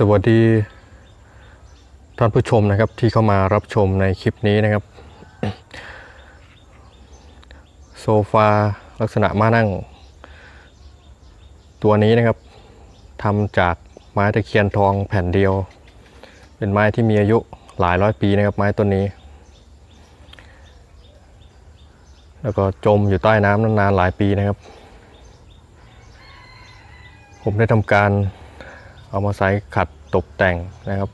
สวัสดีท่านผู้ชมนะครับที่เข้ามารับชมในคลิปนี้นะครับ โซฟาลักษณะมานั่ง ตัวนี้นะครับทำจากไม้ตะเคียนทองแผ่นเดียว เป็นไม้ที่มีอายุหลายร้อยปีนะครับไม้ต้นนี้ แล้วก็จมอยู่ใต้น้ำนานๆหลายปีนะครับ ผมได้ทำการ เอามาใส่ขัดตกแต่งนะครับ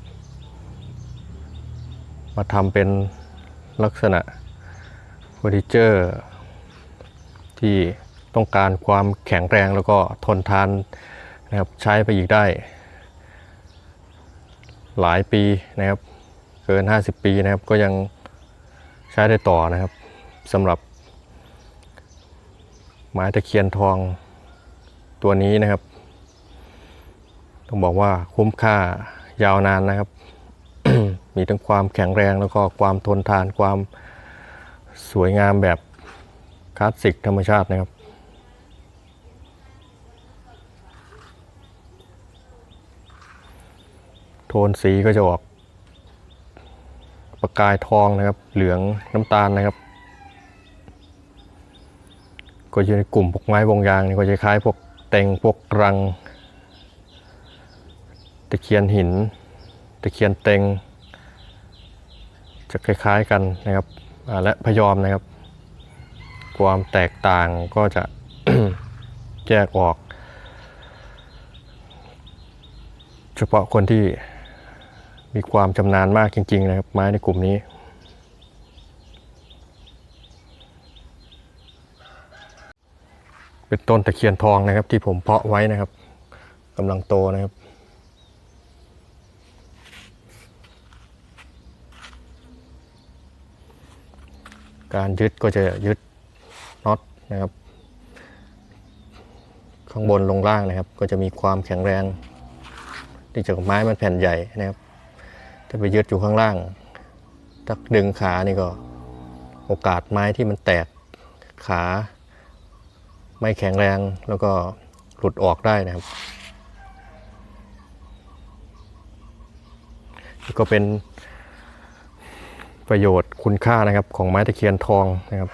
มาทำเป็นลักษณะเฟอร์นิเจอร์ที่ต้องการความแข็งแรงแล้วก็ทนทานนะครับใช้ไปอีกได้ หลายปีนะครับ เกิน 50 ปีนะครับก็ยังใช้ได้ต่อนะครับสำหรับ ไม้ตะเคียนทองตัวนี้นะครับ ต้องบอกว่าคุ้มค่ายาวนานนะครับ มีทั้งความแข็งแรงแล้วก็ความทนทานความสวยงามแบบคลาสสิกธรรมชาตินะครับโทนสีก็จะออกประกายทองนะครับ เหลืองน้ำตาลนะครับ ก็อยู่ในกลุ่มพวกไม้วงยางนี่ก็จะคล้ายพวกเต็งพวกรัง ตะเคียนหิน ตะเคียนเต็ง จะคล้ายๆกันนะครับและพยอมนะครับ ความแตกต่างก็จะแยกออก เฉพาะคนที่มีความชำนาญมากจริง ๆ นะครับ ไม้ในกลุ่มนี้เป็นต้นตะเคียนทองนะครับที่ผมเพาะไว้นะครับกำลังโตนะครับ การยึดก็จะยึดน็อตนะครับ ข้างบนลงล่างนะครับ ก็จะมีความแข็งแรงเนื่จากไม้มันแผ่นใหญ่นะครับ ถ้าไปยึดอยู่ข้างล่างถ้าดึงขานี่ก็โอกาสไม้ที่มันแตกขาไม่แข็งแรงแล้วก็หลุดออกได้นะครับก็เป็น ประโยชน์คุณค่านะครับของไม้ตะเคียนทองนะครับ